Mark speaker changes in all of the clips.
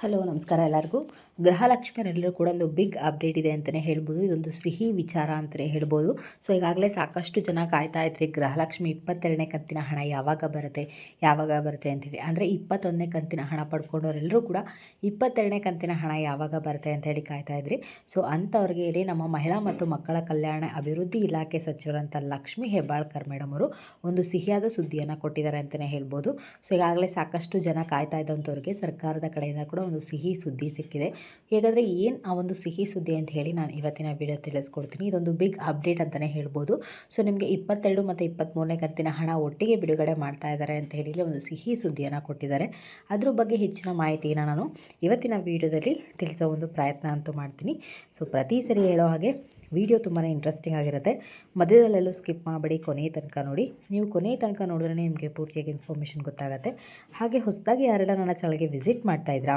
Speaker 1: Hello, ನಮಸ್ಕಾರ ಎಲ್ಲರಿಗೂ. ಗೃಹಲಕ್ಷ್ಮಿಯರೆಲ್ಲರೂ ಕೂಡ ಒಂದು ಬಿಗ್ ಅಪ್ಡೇಟ್ ಇದೆ ಅಂತಲೇ ಹೇಳ್ಬೋದು. ಇದೊಂದು ಸಿಹಿ ವಿಚಾರ ಅಂತಲೇ ಹೇಳ್ಬೋದು. ಸೊ ಈಗಾಗಲೇ ಸಾಕಷ್ಟು ಜನ ಕಾಯ್ತಾ ಇದ್ರಿ, ಗೃಹಲಕ್ಷ್ಮಿ ಇಪ್ಪತ್ತೆರಡನೇ ಕಂತಿನ ಹಣ ಯಾವಾಗ ಬರುತ್ತೆ ಯಾವಾಗ ಬರುತ್ತೆ ಅಂತೇಳಿ ಅಂದರೆ ಇಪ್ಪತ್ತೊಂದನೇ ಕಂತಿನ ಹಣ ಪಡ್ಕೊಂಡವರೆಲ್ಲರೂ ಕೂಡ ಇಪ್ಪತ್ತೆರಡನೇ ಕಂತಿನ ಹಣ ಯಾವಾಗ ಬರುತ್ತೆ ಅಂತ ಹೇಳಿ ಕಾಯ್ತಾ ಇದ್ರಿ. ಸೊ ಅಂಥವ್ರಿಗೆ ಇಲ್ಲಿ ನಮ್ಮ ಮಹಿಳಾ ಮತ್ತು ಮಕ್ಕಳ ಕಲ್ಯಾಣ ಅಭಿವೃದ್ಧಿ ಇಲಾಖೆ ಸಚಿವರಂತ ಲಕ್ಷ್ಮಿ ಹೆಬ್ಬಾಳ್ಕರ್ ಮೇಡಮ್ ಅವರು ಒಂದು ಸಿಹಿಯಾದ ಸುದ್ದಿಯನ್ನು ಕೊಟ್ಟಿದ್ದಾರೆ ಅಂತಲೇ ಹೇಳ್ಬೋದು. ಸೊ ಈಗಾಗಲೇ ಸಾಕಷ್ಟು ಜನ ಕಾಯ್ತಾ ಇದ್ದಂಥವ್ರಿಗೆ ಸರ್ಕಾರದ ಕಡೆಯಿಂದ ಕೂಡ ಒಂದು ಸಿಹಿ ಸುದ್ದಿ ಸಿಕ್ಕಿದೆ. ಹೇಗಾದರೆ ಏನು ಆ ಒಂದು ಸಿಹಿ ಸುದ್ದಿ ಅಂತ ಹೇಳಿ ನಾನು ಇವತ್ತಿನ ವಿಡಿಯೋ ತಿಳಿಸ್ಕೊಡ್ತೀನಿ. ಇದೊಂದು ಬಿಗ್ ಅಪ್ಡೇಟ್ ಅಂತಲೇ ಹೇಳ್ಬೋದು. ಸೊ ನಿಮಗೆ ಇಪ್ಪತ್ತೆರಡು ಮತ್ತು ಇಪ್ಪತ್ತ್ಮೂರನೇ ಕಂತಿನ ಹಣ ಒಟ್ಟಿಗೆ ಬಿಡುಗಡೆ ಮಾಡ್ತಾ ಇದ್ದಾರೆ ಅಂತ ಹೇಳಿ ಒಂದು ಸಿಹಿ ಸುದ್ದಿಯನ್ನು ಕೊಟ್ಟಿದ್ದಾರೆ. ಅದ್ರ ಬಗ್ಗೆ ಹೆಚ್ಚಿನ ಮಾಹಿತಿನ ನಾನು ಇವತ್ತಿನ ವಿಡಿಯೋದಲ್ಲಿ ತಿಳಿಸೋ ಒಂದು ಪ್ರಯತ್ನ ಅಂತೂ ಮಾಡ್ತೀನಿ. ಸೊ ಪ್ರತಿ ಸರಿ ಹೇಳೋ ಹಾಗೆ ವಿಡಿಯೋ ತುಂಬಾ ಇಂಟ್ರೆಸ್ಟಿಂಗ್ ಆಗಿರುತ್ತೆ. ಮಧ್ಯದಲ್ಲೆಲ್ಲೂ ಸ್ಕಿಪ್ ಮಾಡಬೇಡಿ ಕೊನೆಯ ತನಕ ನೋಡಿ. ನೀವು ಕೊನೆಯ ತನಕ ನೋಡಿದ್ರೆ ನಿಮಗೆ ಪೂರ್ತಿಯಾಗಿ ಇನ್ಫಾರ್ಮೇಷನ್ ಗೊತ್ತಾಗುತ್ತೆ. ಹಾಗೆ ಹೊಸದಾಗಿ ಯಾರೆಲ್ಲ ನನ್ನ ಚಳಗೆ ವಿಸಿಟ್ ಮಾಡ್ತಾ ಇದ್ರಾ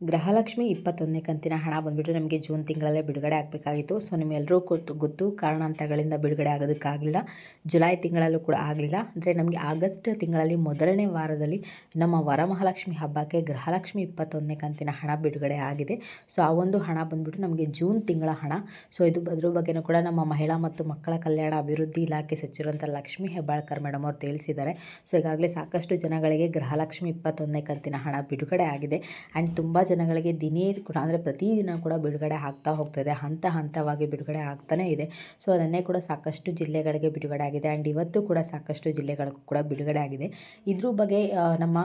Speaker 1: ಗೃಹಲಕ್ಷ್ಮಿ ಇಪ್ಪತ್ತೊಂದನೇ ಕಂತಿನ ಹಣ ಬಂದ್ಬಿಟ್ಟು ನಮಗೆ ಜೂನ್ ತಿಂಗಳಲ್ಲೇ ಬಿಡುಗಡೆ ಆಗಬೇಕಾಗಿತ್ತು. ಸೊ ನಿಮ್ಮೆಲ್ಲರೂ ಗೊತ್ತು ಗೊತ್ತು ಕಾರಣಾಂತರಗಳಿಂದ ಬಿಡುಗಡೆ ಆಗೋದಕ್ಕಾಗಲಿಲ್ಲ ಜುಲೈ ತಿಂಗಳಲ್ಲೂ ಕೂಡ ಆಗಲಿಲ್ಲ. ಅಂದರೆ ನಮಗೆ ಆಗಸ್ಟ್ ತಿಂಗಳಲ್ಲಿ ಮೊದಲನೇ ವಾರದಲ್ಲಿ ನಮ್ಮ ವರಮಹಾಲಕ್ಷ್ಮಿ ಹಬ್ಬಕ್ಕೆ ಗೃಹಲಕ್ಷ್ಮಿ ಇಪ್ಪತ್ತೊಂದನೇ ಕಂತಿನ ಹಣ ಬಿಡುಗಡೆ ಆಗಿದೆ. ಸೊ, ಆ ಒಂದು ಹಣ ಬಂದುಬಿಟ್ಟು ನಮಗೆ ಜೂನ್ ತಿಂಗಳ ಹಣ. ಸೊ, ಇದು ಅದ್ರ ಬಗ್ಗೆನೂ ಕೂಡ ನಮ್ಮ ಮಹಿಳಾ ಮತ್ತು ಮಕ್ಕಳ ಕಲ್ಯಾಣ ಅಭಿವೃದ್ಧಿ ಇಲಾಖೆ ಸಚಿವರಂಥ ಲಕ್ಷ್ಮಿ ಹೆಬ್ಬಾಳ್ಕರ್ ಮೇಡಮ್ ಅವರು ತಿಳಿಸಿದ್ದಾರೆ. ಸೊ, ಈಗಾಗಲೇ ಸಾಕಷ್ಟು ಜನಗಳಿಗೆ ಗೃಹಲಕ್ಷ್ಮಿ ಇಪ್ಪತ್ತೊಂದನೇ ಕಂತಿನ ಹಣ ಬಿಡುಗಡೆ ಆಗಿದೆ. ಆ್ಯಂಡ್ ತುಂಬ ಜನಗಳಿಗೆ ದಿನೇ ಕೂಡ ಅಂದರೆ ಪ್ರತಿದಿನ ಕೂಡ ಬಿಡುಗಡೆ ಆಗ್ತಾ ಹೋಗ್ತದೆ. ಹಂತ ಹಂತವಾಗಿ ಬಿಡುಗಡೆ ಆಗ್ತಾನೇ ಇದೆ. ಸೊ ಅದನ್ನೇ ಕೂಡ ಸಾಕಷ್ಟು ಜಿಲ್ಲೆಗಳಿಗೆ ಬಿಡುಗಡೆ ಆಗಿದೆ. ಆ್ಯಂಡ್ ಇವತ್ತು ಕೂಡ ಸಾಕಷ್ಟು ಜಿಲ್ಲೆಗಳಿಗೂ ಕೂಡ ಬಿಡುಗಡೆ ಆಗಿದೆ. ಇದ್ರ ಬಗ್ಗೆ ನಮ್ಮ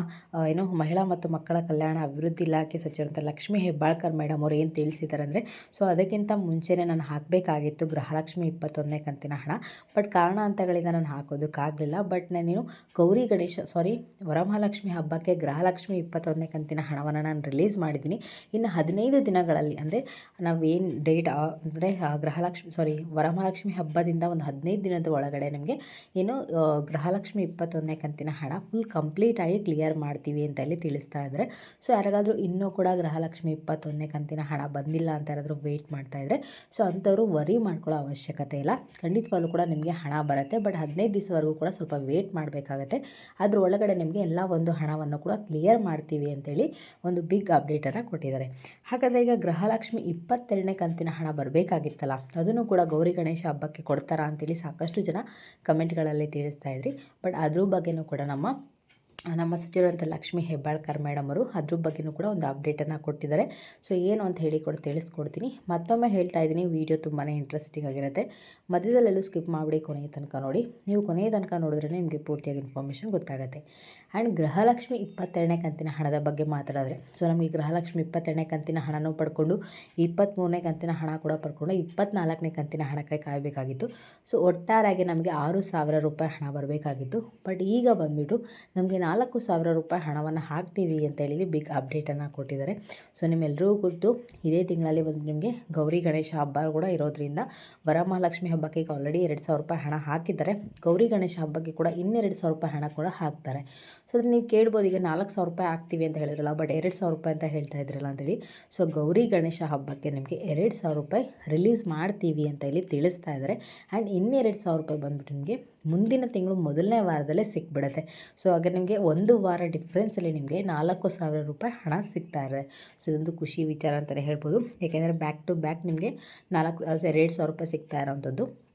Speaker 1: ಏನು ಮಹಿಳಾ ಮತ್ತು ಮಕ್ಕಳ ಕಲ್ಯಾಣ ಅಭಿವೃದ್ಧಿ ಇಲಾಖೆ ಸಚಿವರಂತ ಲಕ್ಷ್ಮೀ ಹೆಬ್ಬಾಳ್ಕರ್ ಮೇಡಮ್ ಅವರು ಏನು ತಿಳಿಸಿದ್ದಾರೆ ಅಂದರೆ ಸೊ ಅದಕ್ಕಿಂತ ಮುಂಚೆನೇ ನಾನು ಹಾಕಬೇಕಾಗಿತ್ತು ಗೃಹಲಕ್ಷ್ಮಿ ಇಪ್ಪತ್ತೊಂದನೇ ಕಂತಿನ ಹಣ. ಬಟ್ ಕಾರಣಾಂತಗಳಿಂದ ನಾನು ಹಾಕೋದಕ್ಕಾಗಲಿಲ್ಲ. ಬಟ್ ನಾನು ಗೌರಿ ಗಣೇಶ ಸಾರಿ ವರಮಹಾಲಕ್ಷ್ಮಿ ಹಬ್ಬಕ್ಕೆ ಗೃಹಲಕ್ಷ್ಮಿ ಇಪ್ಪತ್ತೊಂದನೇ ಕಂತಿನ ಹಣವನ್ನು ನಾನು ರಿಲೀಸ್ ಮಾಡಿ ಮಾಡಿದ್ದೀನಿ. ಇನ್ನು ಹದಿನೈದು ದಿನಗಳಲ್ಲಿ ಅಂದರೆ ನಾವೇನು ಡೇಟ್ ಅಂದರೆ ಗೃಹಲಕ್ಷ್ಮಿ ಸಾರಿ ವರಮಹಾಲಕ್ಷ್ಮಿ ಹಬ್ಬದಿಂದ ಒಂದು ಹದಿನೈದು ದಿನದ ಒಳಗಡೆ ನಿಮಗೆ ಏನು ಗೃಹಲಕ್ಷ್ಮಿ ಇಪ್ಪತ್ತೊಂದನೇ ಕಂತಿನ ಹಣ ಫುಲ್ ಕಂಪ್ಲೀಟ್ ಆಗಿ ಕ್ಲಿಯರ್ ಮಾಡ್ತೀವಿ ಅಂತ ಹೇಳಿ ತಿಳಿಸ್ತಾ ಇದ್ದಾರೆ ಸೊ ಯಾರಿಗಾದರೂ ಇನ್ನೂ ಕೂಡ ಗೃಹಲಕ್ಷ್ಮಿ ಇಪ್ಪತ್ತೊಂದನೇ ಕಂತಿನ ಹಣ ಬಂದಿಲ್ಲ ಅಂತ ಯಾರಾದರೂ ವೆಯ್ಟ್ ಮಾಡ್ತಾ ಇದ್ದರೆ ಸೊ ಅಂಥವ್ರು ವರಿ ಮಾಡ್ಕೊಳ್ಳೋ ಅವಶ್ಯಕತೆ ಇಲ್ಲ. ಖಂಡಿತವಾಗ್ಲೂ ಕೂಡ ನಿಮಗೆ ಹಣ ಬರುತ್ತೆ ಬಟ್ ಹದಿನೈದು ದಿವಸವರೆಗೂ ಕೂಡ ಸ್ವಲ್ಪ ವೇಟ್ ಮಾಡಬೇಕಾಗತ್ತೆ. ಅದರೊಳಗಡೆ ನಿಮಗೆ ಎಲ್ಲ ಒಂದು ಹಣವನ್ನು ಕೂಡ ಕ್ಲಿಯರ್ ಮಾಡ್ತೀವಿ ಅಂತೇಳಿ ಒಂದು ಬಿಗ್ ಅಪ್ಡೇಟ್ ಅಪ್ಡೇಟನ್ನು ಕೊಟ್ಟಿದ್ದಾರೆ. ಹಾಗಾದರೆ ಈಗ ಗೃಹಲಕ್ಷ್ಮಿ ಇಪ್ಪತ್ತೆರಡನೇ ಕಂತಿನ ಹಣ ಬರಬೇಕಾಗಿತ್ತಲ್ಲ? ಅದನ್ನು ಕೂಡ ಗೌರಿ ಗಣೇಶ ಹಬ್ಬಕ್ಕೆ ಕೊಡ್ತಾರಾ ಅಂತೇಳಿ ಸಾಕಷ್ಟು ಜನ ಕಮೆಂಟ್ಗಳಲ್ಲಿ ತಿಳಿಸ್ತಾ ಇದ್ರಿ. ಬಟ್ ಅದ್ರ ಬಗ್ಗೆಯೂ ಕೂಡ ನಮ್ಮ ನಮ್ಮ ಸಚಿವರಂತ ಲಕ್ಷ್ಮೀ ಹೆಬ್ಬಾಳ್ಕರ್ ಮೇಡಮ್ ಅವರು ಅದ್ರ ಬಗ್ಗೆಯೂ ಕೂಡ ಒಂದು ಅಪ್ಡೇಟನ್ನು ಕೊಟ್ಟಿದ್ದಾರೆ. ಸೊ ಏನು ಅಂತ ಹೇಳಿ ಕೂಡ, ತಿಳಿಸ್ಕೊಡ್ತೀನಿ. ಮತ್ತೊಮ್ಮೆ ಹೇಳ್ತಾ ಇದ್ದೀನಿ ವಿಡಿಯೋ ತುಂಬಾ ಇಂಟ್ರೆಸ್ಟಿಂಗ್ ಆಗಿರುತ್ತೆ. ಮಧ್ಯದಲ್ಲೆಲ್ಲೂ ಸ್ಕಿಪ್ ಮಾಡಿಬಿಡಿ ಕೊನೆಯ ತನಕ ನೋಡಿ. ನೀವು ಕೊನೆಯ ತನಕ ನೋಡಿದ್ರೆ ನಿಮಗೆ ಪೂರ್ತಿಯಾಗಿ ಇನ್ಫಾರ್ಮೇಷನ್ ಗೊತ್ತಾಗುತ್ತೆ. ಆ್ಯಂಡ್ ಗೃಹಲಕ್ಷ್ಮಿ ಇಪ್ಪತ್ತೆರಡನೇ ಕಂತಿನ ಹಣದ ಬಗ್ಗೆ ಮಾತಾಡಿದ್ರೆ ಸೊ ನಮಗೆ ಗೃಹಲಕ್ಷ್ಮಿ ಇಪ್ಪತ್ತೆರಡನೇ ಕಂತಿನ ಹಣನೂ ಪಡ್ಕೊಂಡು ಇಪ್ಪತ್ತ್ಮೂರನೇ ಕಂತಿನ ಹಣ ಕೂಡ ಪಡ್ಕೊಂಡು, ಇಪ್ಪತ್ನಾಲ್ಕನೇ ಕಂತಿನ ಹಣಕ್ಕೆ ಕಾಯಬೇಕಾಗಿತ್ತು. ಸೊ ಒಟ್ಟಾರೆಯಾಗಿ ನಮಗೆ ಆರು ಸಾವಿರ ರೂಪಾಯಿ ಹಣ ಬರಬೇಕಾಗಿತ್ತು. ಬಟ್ ಈಗ ಬಂದುಬಿಟ್ಟು ನಮಗೆ ನಾಲ್ಕು ಸಾವಿರ ರೂಪಾಯಿ ಹಣವನ್ನು ಹಾಕ್ತೀವಿ ಅಂತೇಳಿ ಬಿಗ್ ಅಪ್ಡೇಟನ್ನು ಕೊಟ್ಟಿದ್ದಾರೆ. ಸೊ ನಿಮ್ಮೆಲ್ಲರೂ ಗೊತ್ತು, ಇದೇ ತಿಂಗಳಲ್ಲಿ ಬಂದು ನಿಮಗೆ ಗೌರಿ ಗಣೇಶ ಹಬ್ಬ ಕೂಡ ಇರೋದ್ರಿಂದ ವರಮಹಾಲಕ್ಷ್ಮಿ ಹಬ್ಬಕ್ಕೆ ಈಗ ಆಲ್ರೆಡಿ ಎರಡು ಸಾವಿರ ರೂಪಾಯಿ ಹಣ ಹಾಕಿದ್ದಾರೆ. ಗೌರಿ ಗಣೇಶ ಹಬ್ಬಕ್ಕೆ ಕೂಡ ಇನ್ನೆರಡು ಸಾವಿರ ರೂಪಾಯಿ ಹಣ ಕೂಡ ಹಾಕ್ತಾರೆ. ಸೊ ಅದು ನೀವು ಕೇಳ್ಬೋದು, ಈಗ ನಾಲ್ಕು ಸಾವಿರ ರೂಪಾಯಿ ಹಾಕ್ತೀವಿ ಅಂತ ಹೇಳಿದ್ರಲ್ಲ, ಬಟ್ ಎರಡು ಸಾವಿರ ರೂಪಾಯಿ ಅಂತ ಹೇಳ್ತಾ ಇದ್ರಲ್ಲ ಅಂತೇಳಿ. ಸೊ, ಗೌರಿ ಗಣೇಶ ಹಬ್ಬಕ್ಕೆ ನಿಮಗೆ ಎರಡು ಸಾವಿರ ರೂಪಾಯಿ ರಿಲೀಸ್ ಮಾಡ್ತೀವಿ ಅಂತ ಹೇಳಿ ತಿಳಿಸ್ತಾ ಇದ್ದಾರೆ. ಆ್ಯಂಡ್ ಇನ್ನೆರಡು ಸಾವಿರ ರೂಪಾಯಿ ಬಂದುಬಿಟ್ಟು ನಿಮಗೆ ಮುಂದಿನ ತಿಂಗಳು ಮೊದಲನೇ ವಾರದಲ್ಲೇ ಸಿಕ್ಬಿಡುತ್ತೆ. ಸೊ, ಹಾಗೆ ನಿಮಗೆ ಒಂದು ವಾರ ಡಿಫ್ರೆನ್ಸಲ್ಲಿ ನಿಮಗೆ ನಾಲ್ಕು ಸಾವಿರ ರೂಪಾಯಿ ಹಣ ಸಿಗ್ತಾ ಇದೆ ಸೊ ಇದೊಂದು ಖುಷಿ ವಿಚಾರ ಅಂತಲೇ ಹೇಳ್ಬೋದು. ಏಕೆಂದರೆ ಬ್ಯಾಕ್ ಟು ಬ್ಯಾಕ್ ನಿಮಗೆ ನಾಲ್ಕು ಎರಡು ಸಾವಿರ ರೂಪಾಯಿ ಸಿಗ್ತಾ ಇರೋವಂಥದ್ದು.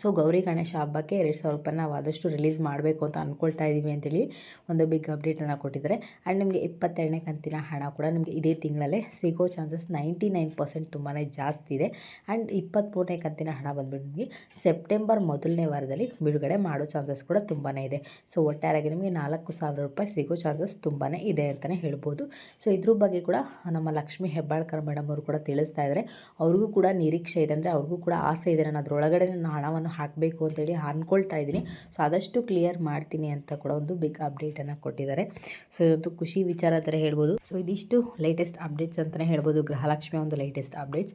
Speaker 1: ಸೊ ಗೌರಿ ಗಣೇಶ ಹಬ್ಬಕ್ಕೆ ಎರಡು ಸಾವಿರ ರೂಪಾಯಿ ನಾವು ಆದಷ್ಟು ರಿಲೀಸ್ ಮಾಡಬೇಕು ಅಂತ ಅಂದ್ಕೊಳ್ತಾ ಇದ್ದೀವಿ ಅಂತೇಳಿ ಒಂದು ಬಿಗ್ ಅಪ್ಡೇಟನ್ನು ಕೊಟ್ಟಿದ್ದಾರೆ. ಆ್ಯಂಡ್ ನಿಮಗೆ ಇಪ್ಪತ್ತೆರಡನೇ ಕಂತಿನ ಹಣ ಕೂಡ ನಿಮಗೆ ಇದೇ ತಿಂಗಳಲ್ಲೇ ಸಿಗೋ ಚಾನ್ಸಸ್ ನೈಂಟಿ ನೈನ್ ಪರ್ಸೆಂಟ್ ತುಂಬಾ ಜಾಸ್ತಿ ಇದೆ. ಆ್ಯಂಡ್ ಇಪ್ಪತ್ತ್ಮೂರನೇ ಕಂತಿನ ಹಣ ಬಂದುಬಿಟ್ಟು ನಿಮಗೆ ಸೆಪ್ಟೆಂಬರ್ ಮೊದಲನೇ ವಾರದಲ್ಲಿ ಬಿಡುಗಡೆ ಮಾಡೋ ಚಾನ್ಸಸ್ ಕೂಡ ತುಂಬಾ ಇದೆ. ಸೊ ಒಟ್ಟಾರೆಯಾಗಿ ನಿಮಗೆ ನಾಲ್ಕು ಸಾವಿರ ರೂಪಾಯಿ ಸಿಗೋ ಚಾನ್ಸಸ್ ತುಂಬಾ ಇದೆ ಅಂತಲೇ ಹೇಳ್ಬೋದು. ಸೊ ಇದ್ರ ಬಗ್ಗೆ ಕೂಡ ನಮ್ಮ ಲಕ್ಷ್ಮಿ ಹೆಬ್ಬಾಳ್ಕರ್ ಮೇಡಮ್ ಅವರು ಕೂಡ ತಿಳಿಸ್ತಾ ಇದ್ದಾರೆ ಅವ್ರಿಗೂ ಕೂಡ ನಿರೀಕ್ಷೆ ಇದೆ ಅಂದರೆ ಅವ್ರಿಗೂ ಕೂಡ ಆಸೆ ಇದೆ ನಾನು ಅದರೊಳಗಡೆ ನಾನು ಹಣ ಹಣವನ್ನು ಹಾಕಬೇಕು ಅಂತೇಳಿ ಅಂದ್ಕೊಳ್ತಾ ಇದ್ದೀನಿ. ಸೊ, ಆದಷ್ಟು ಕ್ಲಿಯರ್ ಮಾಡ್ತೀನಿ ಅಂತ ಕೂಡ ಒಂದು ಬಿಗ್ ಅಪ್ಡೇಟನ್ನು ಕೊಟ್ಟಿದ್ದಾರೆ. ಸೊ ಇದೊಂದು ಖುಷಿ ವಿಚಾರ ಥರ ಹೇಳ್ಬೋದು. ಸೊ, ಇದಿಷ್ಟು ಲೇಟೆಸ್ಟ್ ಅಪ್ಡೇಟ್ಸ್ ಅಂತಲೇ ಹೇಳ್ಬೋದು. ಗೃಹಲಕ್ಷ್ಮಿಯ ಒಂದು ಲೇಟೆಸ್ಟ್ ಅಪ್ಡೇಟ್ಸ್